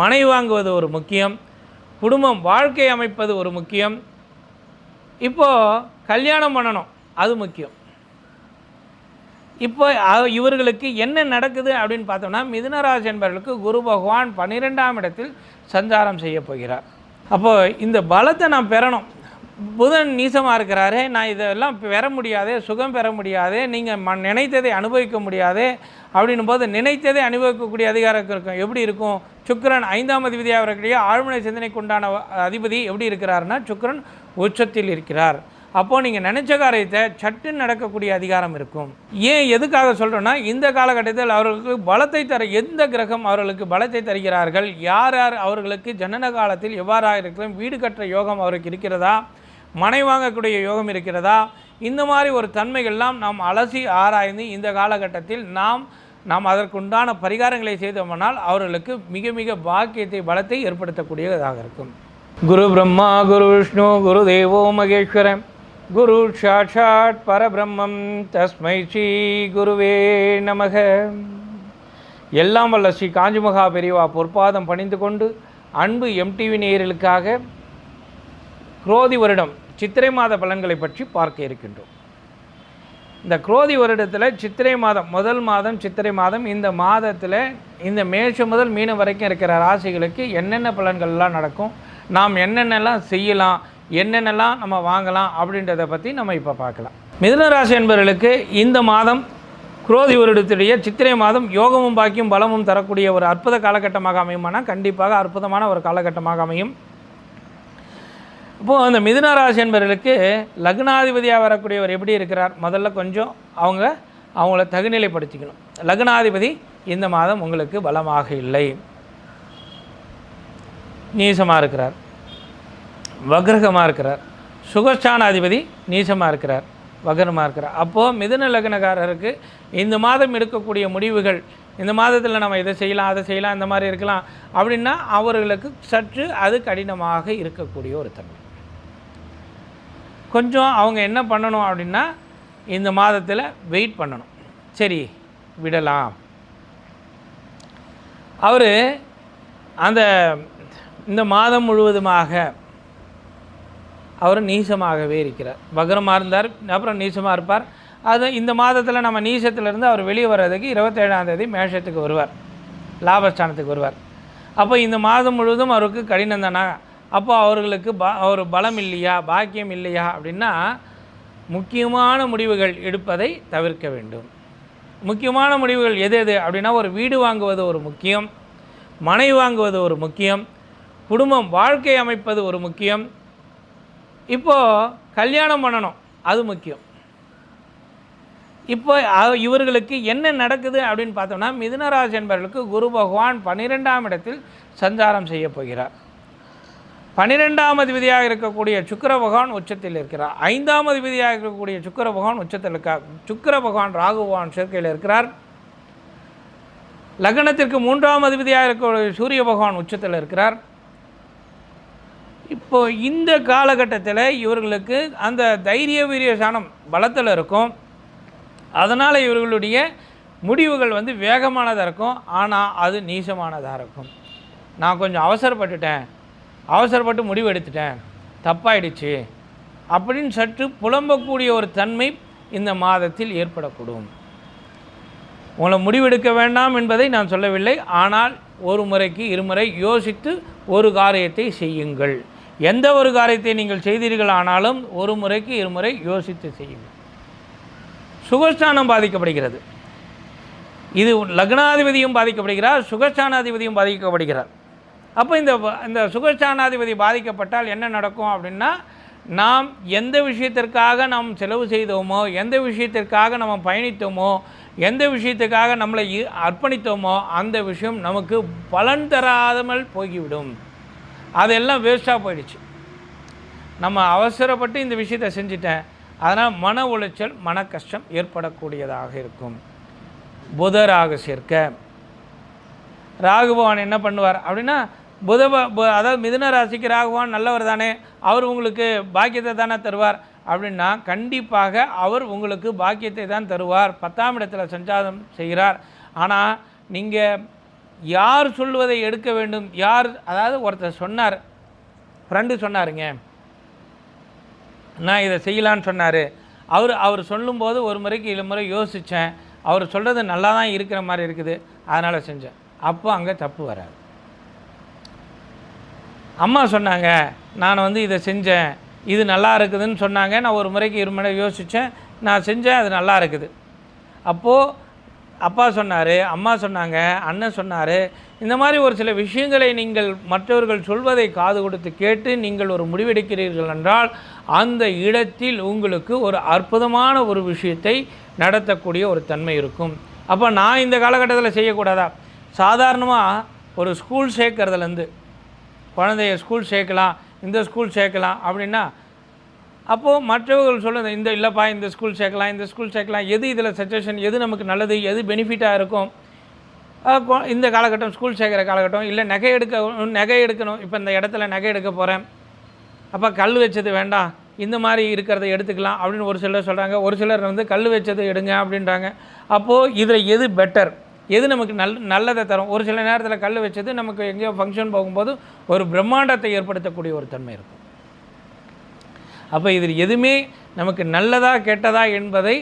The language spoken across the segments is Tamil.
மனை வாங்குவது ஒரு முக்கியம் குடும்பம் வாழ்க்கை அமைப்பது ஒரு முக்கியம். இப்போது கல்யாணம் பண்ணணும் அது முக்கியம். இப்போ இவர்களுக்கு என்ன நடக்குது அப்படின்னு பார்த்தோம்னா மிதுனராஜ் என்பவர்களுக்கு குரு பகவான் பன்னிரெண்டாம் இடத்தில் சஞ்சாரம் செய்ய போகிறார். அப்போது இந்த பலத்தை நான் பெறணும். புதன் நீசமாக இருக்கிறாரு நான் இதெல்லாம் பெற முடியாதே சுகம் பெற முடியாது நீங்கள் ம நினைத்ததை அனுபவிக்க முடியாது அப்படின்னும் போது நினைத்ததை அனுபவிக்கக்கூடிய அதிகாரம் இருக்கும். எப்படி இருக்கும்? சுக்கரன் ஐந்தாம் அதிபதியாக இருக்கக்கூடிய ஆழ்மனை சிந்தனைக்கு உண்டான அதிபதி எப்படி இருக்கிறாருன்னா சுக்கரன் உச்சத்தில் இருக்கிறார். அப்போது நீங்கள் நினச்ச காரியத்தை சட்டுன்னு நடக்கக்கூடிய அதிகாரம் இருக்கும். ஏன் எதுக்காக சொல்கிறோன்னா இந்த காலகட்டத்தில் அவர்களுக்கு பலத்தை தர எந்த கிரகம் அவர்களுக்கு பலத்தை தருகிறார்கள்? யார் யார் அவர்களுக்கு ஜனன காலத்தில் எவ்வாறாக இருக்கிறோம் வீடு கட்டுற யோகம் அவருக்கு இருக்கிறதா? மனை வாங்கக்கூடிய யோகம் இருக்கிறதா? இந்த மாதிரி ஒரு தன்மைகள்லாம் நாம் அலசி ஆராய்ந்து இந்த காலகட்டத்தில் நாம் நாம் அதற்குண்டான பரிகாரங்களை செய்தோமானால் அவர்களுக்கு மிக மிக பாக்கியத்தை பலத்தை ஏற்படுத்தக்கூடியதாக இருக்கும். குரு பிரம்மா குரு விஷ்ணு குரு தேவோ மகேஸ்வரன். குரு சாட்சாட் பரபிரம்மம். தஸ்மை ஸ்ரீ குருவே நமக. எல்லாம் வல்ல ஸ்ரீ காஞ்சிமகா பெரியவா பொற்பாதம் பணிந்து கொண்டு அன்பு எம்டிவி நேயர்களுக்காக குரோதி வருடம் சித்திரை மாத பலன்களை பற்றி பார்க்க இருக்கின்றோம். இந்த குரோதி வருடத்தில் சித்திரை மாதம் முதல் மாதம் சித்திரை மாதம் இந்த மாதத்தில் இந்த மேஷம் முதல் மீனம் வரைக்கும் இருக்கிற ராசிகளுக்கு என்னென்ன பலன்கள்லாம் நடக்கும் நாம் என்னென்னலாம் செய்யலாம் என்னென்னலாம் நம்ம வாங்கலாம் அப்படின்றத பற்றி நம்ம இப்போ பார்க்கலாம். மிதுன ராசி என்பவர்களுக்கு இந்த மாதம் குரோதி வருடத்துடைய சித்திரை மாதம் யோகமும் பாக்கியும் பலமும் தரக்கூடிய ஒரு அற்புத காலகட்டமாக அமையுமானால் கண்டிப்பாக அற்புதமான ஒரு காலகட்டமாக அமையும். இப்போது அந்த மிதுன ராசி என்பவர்களுக்கு லக்னாதிபதியாக வரக்கூடியவர் எப்படி இருக்கிறார்? முதல்ல கொஞ்சம் அவங்க அவங்கள தகுநிலைப்படுத்திக்கணும். லக்னாதிபதி இந்த மாதம் உங்களுக்கு பலமாக இல்லை. நீசமாக இருக்கிறார். வக்ரகமாக இருக்கிறார். சுகஸ்தானாதிபதி நீசமாக இருக்கிறார். வக்ரமாக இருக்கிறார். அப்போது மிதுன லக்னக்காரருக்கு இந்த மாதம் எடுக்கக்கூடிய முடிவுகள் இந்த மாதத்தில் நம்ம இதை செய்யலாம் அதை செய்யலாம் இந்த மாதிரி இருக்கலாம் அப்படின்னா அவர்களுக்கு சற்று அது கடினமாக இருக்கக்கூடிய ஒரு தன்மை. கொஞ்சம் அவங்க என்ன பண்ணணும் அப்படின்னா இந்த மாதத்தில் வெயிட் பண்ணணும். சரி விடலாம். அவர் அந்த இந்த மாதம் முழுவதுமாக அவர் நீசமாகவே இருக்கிறார். வக்ரமாக இருந்தார் அப்புறம் நீசமாக இருப்பார். அது இந்த மாதத்தில் நம்ம நீசத்திலேருந்து அவர் வெளியே வர்றதுக்கு இருபத்தேழாம் தேதி மேஷத்துக்கு வருவார். லாபஸ்தானத்துக்கு வருவார். அப்போ இந்த மாதம் முழுவதும் அவருக்கு கடினம் தானா அப்போ அவர்களுக்கு ப ஒரு பலம் இல்லையா பாக்கியம் இல்லையா அப்படின்னா முக்கியமான முடிவுகள் எடுப்பதை தவிர்க்க வேண்டும். முக்கியமான முடிவுகள் எது எது அப்படின்னா ஒரு வீடு வாங்குவது ஒரு முக்கியம் மனை வாங்குவது ஒரு முக்கியம் குடும்பம் வாழ்க்கை அமைப்பது ஒரு முக்கியம். இப்போது கல்யாணம் பண்ணணும் அது முக்கியம். இப்போ இவர்களுக்கு என்ன நடக்குது அப்படின்னு பார்த்தோம்னா மிதுனராசி என்பவர்களுக்கு குரு பகவான் பன்னிரெண்டாம் இடத்தில் சஞ்சாரம் செய்ய போகிறார். பன்னிரெண்டாம் அதிபதியாக இருக்கக்கூடிய சுக்கர பகவான் உச்சத்தில் இருக்கிறார். ஐந்தாம் அதிபதியாக இருக்கக்கூடிய சுக்கர பகவான் உச்சத்தில் இருக்கார் சுக்கர பகவான் ராகு பகவான் சேர்க்கையில் இருக்கிறார். லக்னத்திற்கு மூன்றாம் அதிபதியாக இருக்கக்கூடிய சூரிய பகவான் உச்சத்தில் இருக்கிறார். இப்போ இந்த காலகட்டத்தில் இவர்களுக்கு அந்த தைரிய வீரிய சாணம் பலத்தில் இருக்கும். அதனால் இவர்களுடைய முடிவுகள் வந்து வேகமானதாக இருக்கும். ஆனால் அது நீசமானதாக இருக்கும். நான் கொஞ்சம் அவசரப்பட்டுட்டேன். அவசரப்பட்டு முடிவு எடுத்துட்டேன் தப்பாயிடுச்சு. அப்படின்னு சற்று புலம்பக்கூடிய ஒரு தன்மை இந்த மாதத்தில் ஏற்படக்கூடும். உங்களை முடிவெடுக்க வேண்டாம் என்பதை நான் சொல்லவில்லை. ஆனால் ஒரு முறைக்கு இருமுறை யோசித்து ஒரு காரியத்தை செய்யுங்கள். எந்த ஒரு காரியத்தை நீங்கள் செய்தீர்கள் ஆனாலும் ஒரு முறைக்கு இருமுறை யோசித்து செய்யுங்கள். சுகஸ்தானம் பாதிக்கப்படுகிறது. இது லக்னாதிபதியும் பாதிக்கப்படுகிறார் சுகஸ்தானாதிபதியும் பாதிக்கப்படுகிறார். அப்போ இந்த இந்த சுகஸ்தானாதிபதி பாதிக்கப்பட்டால் என்ன நடக்கும் அப்படின்னா நாம் எந்த விஷயத்திற்காக நாம் செலவு செய்தோமோ எந்த விஷயத்திற்காக நம்ம பயணித்தோமோ எந்த விஷயத்துக்காக நம்மளை இ- அர்ப்பணித்தோமோ அந்த விஷயம் நமக்கு பலன் தராமல் போய்விடும். அதெல்லாம் வேஸ்ட்டாக போயிடுச்சு. நம்ம அவசரப்பட்டு இந்த விஷயத்தை செஞ்சிட்டேன். அதனால் மன உளைச்சல் மன கஷ்டம் ஏற்படக்கூடியதாக இருக்கும். புதராக சேர்க்க. ராகுபவான் என்ன பண்ணுவார் அப்படின்னா புத பு- அதாவது மிதுன ராசிக்கு ராகுவான் நல்லவர் தானே அவர் உங்களுக்கு பாக்கியத்தை தானே தருவார் அப்படின்னா கண்டிப்பாக அவர் உங்களுக்கு பாக்கியத்தை தான் தருவார். பத்தாம் இடத்துல சஞ்சாரம் செய்கிறார். ஆனால் நீங்கள் யார் சொல்வதை எடுக்க வேண்டும்? யார் அதாவது ஒருத்தர் சொன்னார் ஃப்ரெண்டு சொன்னாருங்க. நான் இதை செய்யலான்னு சொன்னார். அவர் அவர் சொல்லும்போது ஒரு முறைக்கு இரு முறை யோசித்தேன் அவர் சொல்கிறது நல்லா தான் இருக்கிற மாதிரி இருக்குது. அதனால் செஞ்சேன். அப்போ அங்கே தப்பு வராது. அம்மா சொன்னாங்க நான் வந்து இதை செஞ்சேன். இது நல்லா இருக்குதுன்னு சொன்னாங்க. நான் ஒரு முறைக்கு இரு முறை யோசித்தேன் நான் செஞ்சேன் அது நல்லா இருக்குது. அப்போது அப்பா சொன்னார் அம்மா சொன்னாங்க அண்ணன் சொன்னார் இந்த மாதிரி ஒரு சில விஷயங்களை நீங்கள் மற்றவர்கள் சொல்வதை காது கொடுத்து கேட்டு நீங்கள் ஒரு முடிவெடுக்கிறீர்கள் என்றால் அந்த இடத்தில் உங்களுக்கு ஒரு அற்புதமான ஒரு விஷயத்தை நடத்தக்கூடிய ஒரு தன்மை இருக்கும். அப்போ நான் இந்த காலகட்டத்தில் செய்யக்கூடாதா? சாதாரணமாக ஒரு ஸ்கூல் சேர்க்கறதுலேருந்து குழந்தைய ஸ்கூல் சேர்க்கலாம் இந்த ஸ்கூல் சேர்க்கலாம் அப்படின்னா அப்போது மற்றவர்கள் சொல்லுது இந்த இல்லைப்பா இந்த ஸ்கூல் சேர்க்கலாம் இந்த ஸ்கூல் சேர்க்கலாம் எது இதில் சஜஷன் எது நமக்கு நல்லது எது பெனிஃபிட்டாக இருக்கும்? இந்த காலகட்டம் ஸ்கூல் சேர்க்குற காலகட்டம் இல்லை நகை எடுக்க நகை எடுக்கணும் இப்போ இந்த இடத்துல நகை எடுக்க போகிறேன் அப்போ கல் வச்சது வேண்டாம் இந்த மாதிரி இருக்கிறத எடுத்துக்கலாம் அப்படின்னு ஒரு சிலர் சொல்கிறாங்க ஒரு சிலர் வந்து கல் வச்சது எடுங்க அப்படின்றாங்க. அப்போது இதில் எது பெட்டர் எது நமக்கு நல் நல்லதை தரும்? ஒரு சில நேரத்தில் கல் வச்சது நமக்கு எங்கேயோ ஃபங்க்ஷன் போகும்போது ஒரு பிரம்மாண்டத்தை ஏற்படுத்தக்கூடிய ஒரு தன்மை இருக்கும். அப்போ இதில் எதுவுமே நமக்கு நல்லதா கெட்டதா என்பதை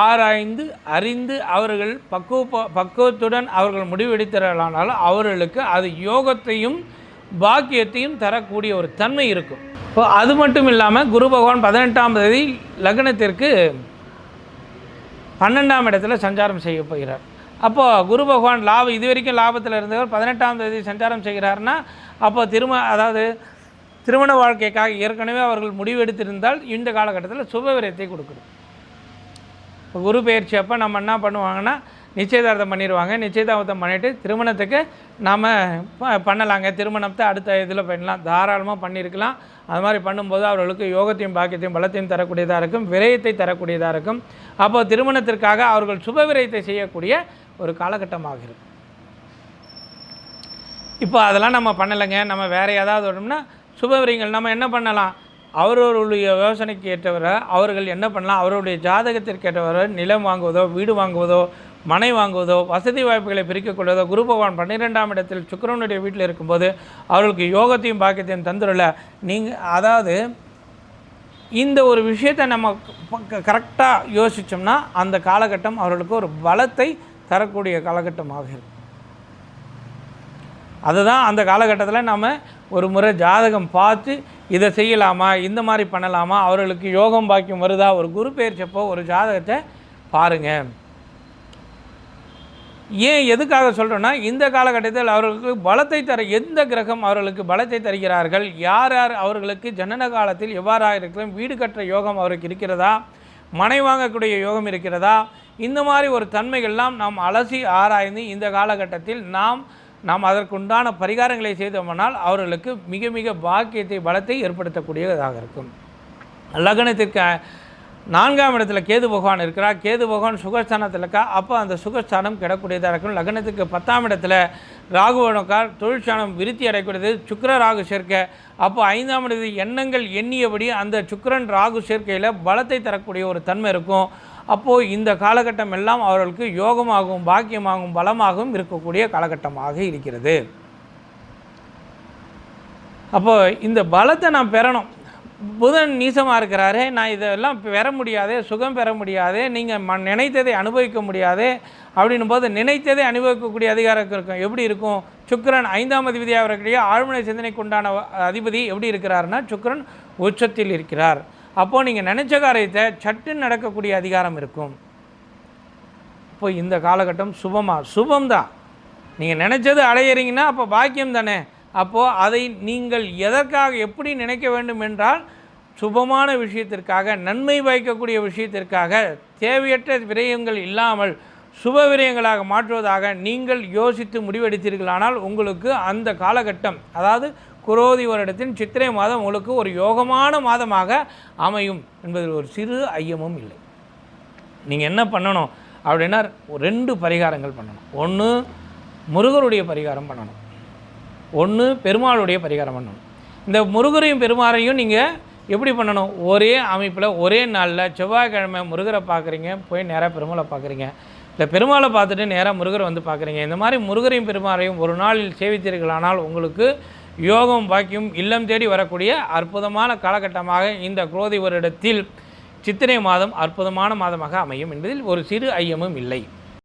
ஆராய்ந்து அறிந்து அவர்கள் பக்குவ பக்குவத்துடன் அவர்கள் முடிவெடுத்தாலும் அவர்களுக்கு அது யோகத்தையும் பாக்கியத்தையும் தரக்கூடிய ஒரு தன்மை இருக்கும். இப்போ அது மட்டும் இல்லாமல் குரு பகவான் பதினெட்டாம் தேதி லக்னத்திற்கு பன்னெண்டாம் இடத்துல சஞ்சாரம் செய்ய போகிறார். அப்போது குரு பகவான் லாபம் இது வரைக்கும் லாபத்தில் இருந்தவர் பதினெட்டாம் தேதி சஞ்சாரம் செய்கிறார்னா அப்போ திரும அதாவது திருமண வாழ்க்கைக்காக ஏற்கனவே அவர்கள் முடிவெடுத்திருந்தால் இந்த காலகட்டத்தில் சுபவிரயத்தை கொடுக்கணும் இப்போ குரு பயிற்சி அப்போ நம்ம என்ன பண்ணுவாங்கன்னா நிச்சயதார்த்தம் பண்ணிடுவாங்க நிச்சயதார்த்தம் பண்ணிவிட்டு திருமணத்துக்கு நாம் பண்ணலாங்க. திருமணத்தை அடுத்த இதில் பண்ணலாம். தாராளமாக பண்ணியிருக்கலாம் அது மாதிரி பண்ணும்போது அவர்களுக்கு யோகத்தையும் பாக்கியத்தையும் பலத்தையும் தரக்கூடியதாக இருக்கும். விரயத்தை தரக்கூடியதாக இருக்கும். அப்போது திருமணத்திற்காக அவர்கள் சுப விரயத்தை செய்யக்கூடிய ஒரு காலகட்டமாக இருக்குது இப்போ அதெல்லாம் நம்ம பண்ணலைங்க. நம்ம வேறு ஏதாவது வரணும்னா சுபவிரயங்கள் நம்ம என்ன பண்ணலாம்? அவரவருடைய யோசனைக்கு ஏற்றவரை அவர்கள் என்ன பண்ணலாம்? அவருடைய ஜாதகத்திற்கு ஏற்றவரை நிலம் வாங்குவதோ வீடு வாங்குவதோ மனை வாங்குவதோ வசதி வாய்ப்புகளை பிரிக்கக் கொள்வதோ குரு பகவான் பன்னிரெண்டாம் இடத்தில் சுக்கிரனுடைய வீட்டில் இருக்கும்போது அவர்களுக்கு யோகத்தையும் பாக்கியத்தையும் தந்துடல. நீங்கள் அதாவது இந்த ஒரு விஷயத்தை நம்ம கரெக்டாக யோசித்தோம்னா அந்த காலகட்டம் அவர்களுக்கு ஒரு பலத்தை தரக்கூடிய காலகட்டமாக இருக்கும் அதுதான் அந்த காலகட்டத்தில் நம்ம ஒரு முறை ஜாதகம் பார்த்து இதை செய்யலாமா இந்த மாதிரி பண்ணலாமா அவர்களுக்கு யோகம் பாக்கியம் வருதா ஒரு குரு பெயர்ச்சப்போ ஒரு ஜாதகத்தை பாருங்கள் ஏன் எதுக்காக சொல்கிறோன்னா இந்த காலகட்டத்தில் அவர்களுக்கு பலத்தை தர எந்த கிரகம் அவர்களுக்கு பலத்தை தருகிறார்கள் யார் யார் அவர்களுக்கு ஜனன காலத்தில் எவ்வாறாக இருக்கலாம் வீடு கட்டுற யோகம் அவருக்கு இருக்கிறதா மனை வாங்கக்கூடிய யோகம் இருக்கிறதா இந்த மாதிரி ஒரு தன்மைகள்லாம் நாம் அலசி ஆராய்ந்து இந்த காலகட்டத்தில் நாம் நாம் அதற்குண்டான பரிகாரங்களை செய்தோமானால் அவர்களுக்கு மிக மிக பாக்கியத்தை பலத்தை ஏற்படுத்தக்கூடியதாக இருக்கும். லக்னத்திற்கு நான்காம் இடத்துல கேது பகவான் இருக்கிறார். கேது பகவான் சுகஸ்தானத்தில் இருக்கா? அப்போ அந்த சுகஸ்தானம் கிடக்கூடியதாக இருக்கும். லக்னத்துக்கு பத்தாம் இடத்துல ராகுவனக்கார் தொழிற்சானம் விருத்தி அடைக்கூடியது சுக்கர ராகு சேர்க்கை. அப்போ ஐந்தாம் இடத்து எண்ணங்கள் எண்ணியபடி அந்த சுக்கரன் ராகு சேர்க்கையில் பலத்தை தரக்கூடிய ஒரு தன்மை இருக்கும். அப்போது இந்த காலகட்டம் எல்லாம் அவர்களுக்கு யோகமாகவும் பாக்கியமாகவும் பலமாகவும் இருக்கக்கூடிய காலகட்டமாக இருக்கிறது. அப்போ இந்த பலத்தை நான் பெறணும். புதன் நீசமாக இருக்கிறாரு நான் இதெல்லாம் பெற முடியாதே சுகம் பெற முடியாதே நீங்கள் ம நினைத்ததை அனுபவிக்க முடியாதே அப்படின்னும் போது நினைத்ததை அனுபவிக்கக்கூடிய அதிகாரம் இருக்கும். எப்படி இருக்கும்? சுக்கரன் ஐந்தாம் அதிபதியாக இருக்கக்கூடிய ஆழ்மனை சிந்தனைக்கு உண்டான அதிபதி எப்படி இருக்கிறாருன்னா சுக்கரன் உச்சத்தில் இருக்கிறார். அப்போது நீங்கள் நினச்ச காரியத்தை சட்டுன்னு நடக்கக்கூடிய அதிகாரம் இருக்கும். இப்போ இந்த காலகட்டம் சுபமா? சுபம்தான் நீங்கள் நினச்சது அடையிறீங்கன்னா அப்போ பாக்கியம் தானே? அப்போது அதை நீங்கள் எதற்காக எப்படி நினைக்க வேண்டும் என்றால் சுபமான விஷயத்திற்காக நன்மை பயக்கக்கூடிய விஷயத்திற்காக தேவையற்ற விரயங்கள் இல்லாமல் சுப விரயங்களாக மாற்றுவதாக நீங்கள் யோசித்து முடிவெடுத்தீர்களானால் உங்களுக்கு அந்த காலகட்டம் அதாவது குரோதி வருடத்தின் சித்திரை மாதம் உங்களுக்கு ஒரு யோகமான மாதமாக அமையும் என்பதில் ஒரு சிறு ஐயமும் இல்லை. நீங்கள் என்ன பண்ணணும் அப்படின்னா ரெண்டு பரிகாரங்கள் பண்ணணும். ஒன்று முருகருடைய பரிகாரம் பண்ணணும். ஒன்று பெருமாளுடைய பரிகாரம் பண்ணணும். இந்த முருகரையும் பெருமாளையும் நீங்கள் எப்படி பண்ணணும்? ஒரே அமைப்பில் ஒரே நாளில் செவ்வாய்க்கிழமை முருகரை பார்க்குறீங்க போய் நேராக பெருமாளை பார்க்குறீங்க. இல்லை பெருமாளை பார்த்துட்டு நேராக முருகரை வந்து பார்க்குறீங்க. இந்த மாதிரி முருகரையும் பெருமாளையும் ஒரு நாளில் சேவித்தீர்களானால் உங்களுக்கு யோகம் பாக்கியம் இல்லம் தேடி வரக்கூடிய அற்புதமான காலகட்டமாக இந்த குரோதி வருடத்தில் சித்திரை மாதம் அற்புதமான மாதமாக அமையும் என்பதில் ஒரு சிறு ஐயமும் இல்லை.